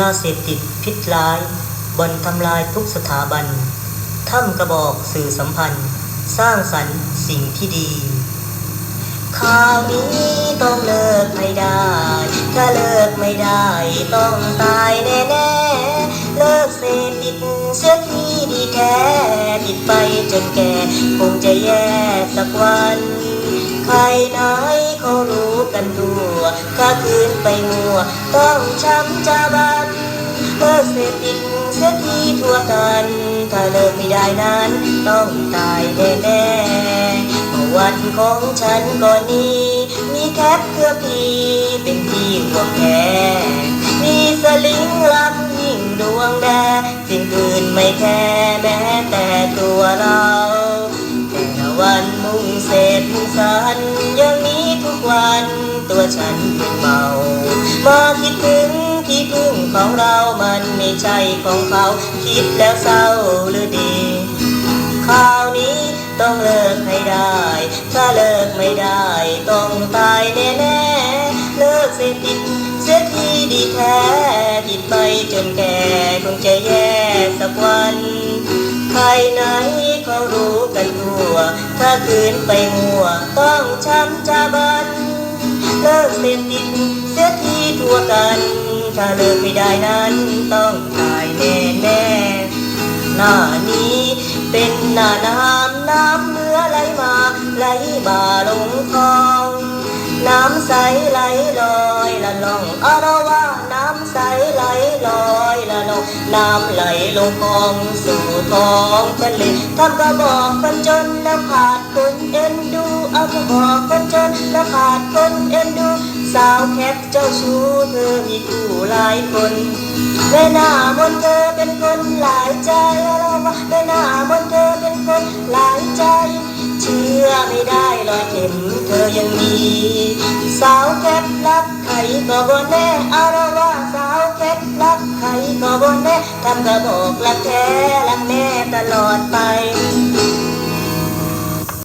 ยาเสพติดพิษร้ายบ่อนทำลายทุกสถาบันถ้ำกระบอกสื่อสัมพันธ์ สร้างสรรค์สิ่งที่ดีข่าวนี้ต้องเลิกไม่ได้ ถ้าเลิกไม่ได้ต้องตายแน่ๆ เลิกเสพติดเสียทีดีแท้ติดไปจนแก่ คงจะแย่สักวัน ใครไหนเขารู้กันทั่ว ข้าคืนไปมัว ต้องช้ำจะบันเลิกเสพติดเสียทีทั่วกัน ถ้าเลิกไม่ได้นั้น ต้องตายแน่ๆเมื่วันของฉันก่อนนี้ มีแคทเพื่อพี่เป็นที่ห่วงแคมีสลิงลับยิ่งดวงแดสิ่งอื่นไม่แค่แม้แต่ตัวเรา ฉันเมามาคิดถึงที่พึ่งของเรามันไม่ใช่ของเขา คิดแล้วเศร้าหรือดีข่าวนี้ต้องเลิกให้ได้ ถ้าเลิกไม่ได้ ต้องตายแน่ๆ เลิกเสพติดเสียทีดีแท้ติดไปจนแก่คงจะแย่สักวันใครไหนเขารู้กันทั่ว ถ้าคืนไปมัว ต้องช้ำจะบ เลิกเสพติดเสียทีทั่วกัน ถ้าเลิกไม่ได้นั้นต้องตายแน่ๆหน้านี้เป็นหน้าน้ำน้ำเนื้อไหลมาไหลบ่าลงคลองน้ำใสไหลลอยละลองอารวาน้ำใสไหลลอยละลองน้ำไหลลงคลองสู่ท้องทะเลทำกระบอกคนจนแล้วขาดคนเอ็นดูเอากระบอกคนจนแล้วขาดคนเอ็น สาวแคทเจ้าชู้เธอมีคู่หลายคนแม่หน้ามนเธอเป็นคนหลายใจเราว่าแม่หน้ามนเธอเป็นคนหลายใจ เชื่อไม่ได้รอยเข็มเธอยังมี สาวแคทรักใครก็บ่แน่เอาละว่าสาวแคทรักใครก็บ่แน่ทำกระบอกรักแท้รักแน่ตลอดไป